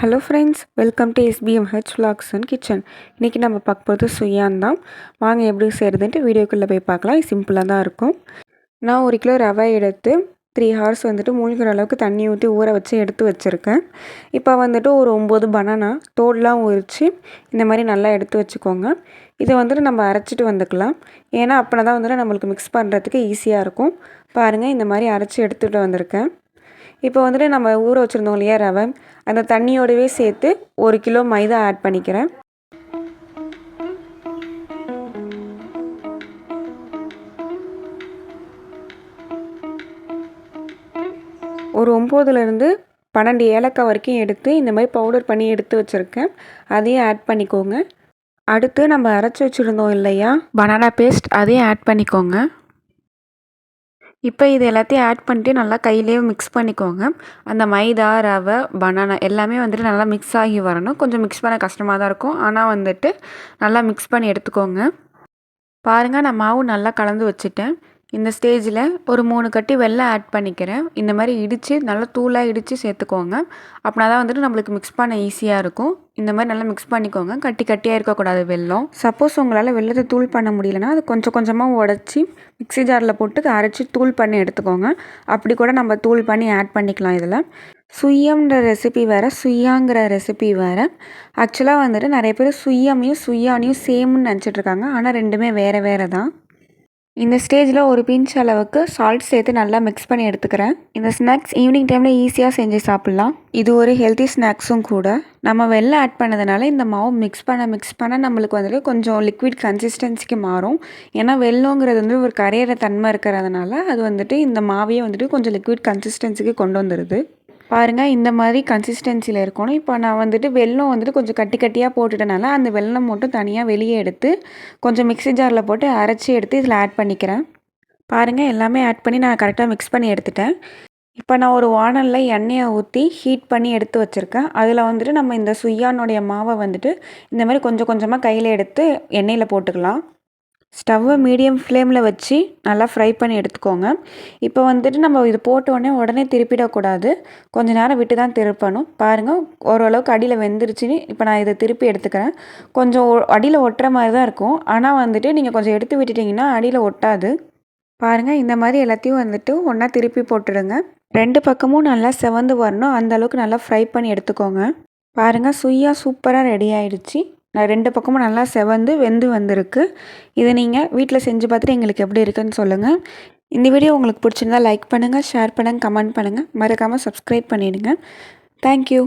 Hello friends welcome to SPM H vlogs and kitchen இன்றைக்கி நம்ம பார்க்க போகிறது சுயான் தான். வாங்க எப்படி செய்கிறதுன்ட்டு வீடியோக்குள்ளே போய் பார்க்கலாம். சிம்பிளாக தான் இருக்கும். நான் ஒரு கிலோ ரவை எடுத்து த்ரீ ஹவர்ஸ் வந்துட்டு மூழ்கிற அளவுக்கு தண்ணி ஊற்றி ஊற வச்சு எடுத்து வச்சுருக்கேன். இப்போ வந்துட்டு ஒரு ஒம்பது பனானா தோடெலாம் உரித்து இந்த மாதிரி நல்லா எடுத்து வச்சுக்கோங்க. இதை வந்துட்டு நம்ம அரைச்சிட்டு வந்துக்கலாம். ஏன்னா அப்படின்னா தான் வந்துட்டு நம்மளுக்கு மிக்ஸ் பண்ணுறதுக்கு ஈஸியாக இருக்கும். பாருங்கள் இந்த மாதிரி அரைச்சி எடுத்துகிட்டு வந்திருக்கேன். இப்போ வந்துட்டு நம்ம ஊற வச்சுருந்தோம் இல்லையா ரவை அந்த தண்ணியோடவே சேர்த்து ஒரு கிலோ மைதா ஆட் பண்ணிக்கிறேன். ஒரு ஒம்போதுலேருந்து பன்னெண்டு ஏலக்காய் வரைக்கும் எடுத்து இந்த மாதிரி பவுடர் பண்ணி எடுத்து வச்சுருக்கேன். அதையும் ஆட் பண்ணிக்கோங்க. அடுத்து நம்ம அரைச்சி வச்சுருந்தோம் இல்லையா? பனானா பேஸ்ட் அதையும் ஆட் பண்ணிக்கோங்க. இப்போ இது எல்லாத்தையும் ஆட் பண்ணிட்டு நல்லா கையிலேயே மிக்ஸ் பண்ணிக்கோங்க. அந்த மைதா ரவை பனானா எல்லாமே வந்துட்டு நல்லா மிக்ஸ் ஆகி வரணும். கொஞ்சம் மிக்ஸ் பண்ண கஷ்டமாக தான் இருக்கும். ஆனால் வந்துட்டு நல்லா மிக்ஸ் பண்ணி எடுத்துக்கோங்க. பாருங்கள் நான் மாவு நல்லா கலந்து வச்சுட்டேன். இந்த ஸ்டேஜில் ஒரு மூணு கட்டி வெள்ளை ஆட் பண்ணிக்கிறேன். இந்த மாதிரி இடித்து நல்லா தூளாக இடித்து சேர்த்துக்கோங்க. அப்படின்னா தான் வந்துட்டு நம்மளுக்கு மிக்ஸ் பண்ண ஈஸியாக இருக்கும். இந்த மாதிரி நல்லா மிக்ஸ் பண்ணிக்கோங்க. கட்டி கட்டியாக இருக்கக்கூடாது வெள்ளம். சப்போஸ் உங்களால் வெள்ளத்தை தூள் பண்ண முடியலன்னா அது கொஞ்சம் கொஞ்சமாக உடச்சி மிக்ஸி ஜாரில் போட்டு அரைச்சி தூள் பண்ணி எடுத்துக்கோங்க. அப்படி கூட நம்ம தூள் பண்ணி ஆட் பண்ணிக்கலாம் இதில். சுய்யம்ன்ற ரெசிபி வேறு சுயாங்கிற ரெசிபி வேறு. ஆக்சுவலாக வந்துட்டு நிறைய பேர் சுயமையும் சுயானையும் சேம்னு நினச்சிட்ருக்காங்க ஆனால் ரெண்டுமே வேறு வேறு தான். இந்த ஸ்டேஜில் ஒரு பிஞ்ச் அளவுக்கு சால்ட் சேர்த்து நல்லா மிக்ஸ் பண்ணி எடுத்துக்கிறேன். இந்த ஸ்நாக்ஸ் ஈவினிங் டைமில் ஈஸியாக செஞ்சு சாப்பிட்லாம். இது ஒரு ஹெல்த்தி ஸ்நாக்ஸும் கூட. நம்ம வெளில ஆட் பண்ணதுனால இந்த மாவு மிக்ஸ் பண்ண மிக்ஸ் பண்ண நம்மளுக்கு வந்துட்டு கொஞ்சம் லிக்விட் கன்சிஸ்டன்சிக்கு மாறும். ஏன்னா வெள்ளங்கிறது வந்து ஒரு கரையிற தன்மை இருக்கிறதுனால அது வந்துட்டு இந்த மாவையே வந்துட்டு கொஞ்சம் லிக்விட் கன்சிஸ்டன்சிக்கு கொண்டு வந்துடுது பாருங்கள் இந்த மாதிரி கன்சிஸ்டன்சியில் இருக்கணும். இப்போ நான் வந்துட்டு வெல்லம் வந்துட்டு கொஞ்சம் கட்டி கட்டியாக போட்டுட்டனால அந்த வெல்லம் மட்டும் தனியாக வெளியே எடுத்து கொஞ்சம் மிக்ஸி ஜாரில் போட்டு அரைச்சி எடுத்து இதில் ஆட் பண்ணிக்கிறேன். பாருங்கள் எல்லாமே ஆட் பண்ணி நான் கரெக்டாக மிக்ஸ் பண்ணி எடுத்துட்டேன். இப்போ நான் ஒரு வானலில் எண்ணெயை ஊற்றி ஹீட் பண்ணி எடுத்து வச்சுருக்கேன். அதில் வந்துட்டு நம்ம இந்த சுய்யானுடைய மாவை வந்துட்டு இந்த மாதிரி கொஞ்சம் கொஞ்சமாக கையில் எடுத்து எண்ணெயில் போட்டுக்கலாம். ஸ்டவ்வை மீடியம் ஃப்ளேமில் வச்சு நல்லா ஃப்ரை பண்ணி எடுத்துக்கோங்க. இப்போ வந்துட்டு நம்ம இது போட்ட உடனே உடனே திருப்பிடக்கூடாது. கொஞ்சம் நேரம் விட்டு தான் திருப்பணும். பாருங்கள் ஓரளவுக்கு அடியில் வெந்துருச்சுன்னு இப்போ நான் இதை திருப்பி எடுத்துக்கிறேன். கொஞ்சம் அடியில் ஒட்டுற மாதிரி தான் இருக்கும். ஆனால் வந்துட்டு நீங்கள் கொஞ்சம் எடுத்து விட்டுட்டிங்கன்னா அடியில் ஒட்டாது. பாருங்கள் இந்த மாதிரி எல்லாத்தையும் வந்துட்டு ஒன்றா திருப்பி போட்டுடுங்க. ரெண்டு பக்கமும் நல்லா செவந்து வரணும். அந்தளவுக்கு நல்லா ஃப்ரை பண்ணி எடுத்துக்கோங்க. பாருங்கள் சுய்யா சூப்பராக ரெடி ஆயிடுச்சு. நான் ரெண்டு பக்கமும் நல்லா செவந்து வெந்து வந்திருக்கு. இதை நீங்கள் வீட்டில் செஞ்சு பார்த்துட்டு எங்களுக்கு எப்படி இருக்குன்னு சொல்லுங்கள் இந்த வீடியோ உங்களுக்கு பிடிச்சிருந்தா லைக் பண்ணுங்கள் ஷேர் பண்ணுங்கள் கமெண்ட் பண்ணுங்கள் மறக்காமல் சப்ஸ்கிரைப் பண்ணிவிடுங்க தேங்க்யூ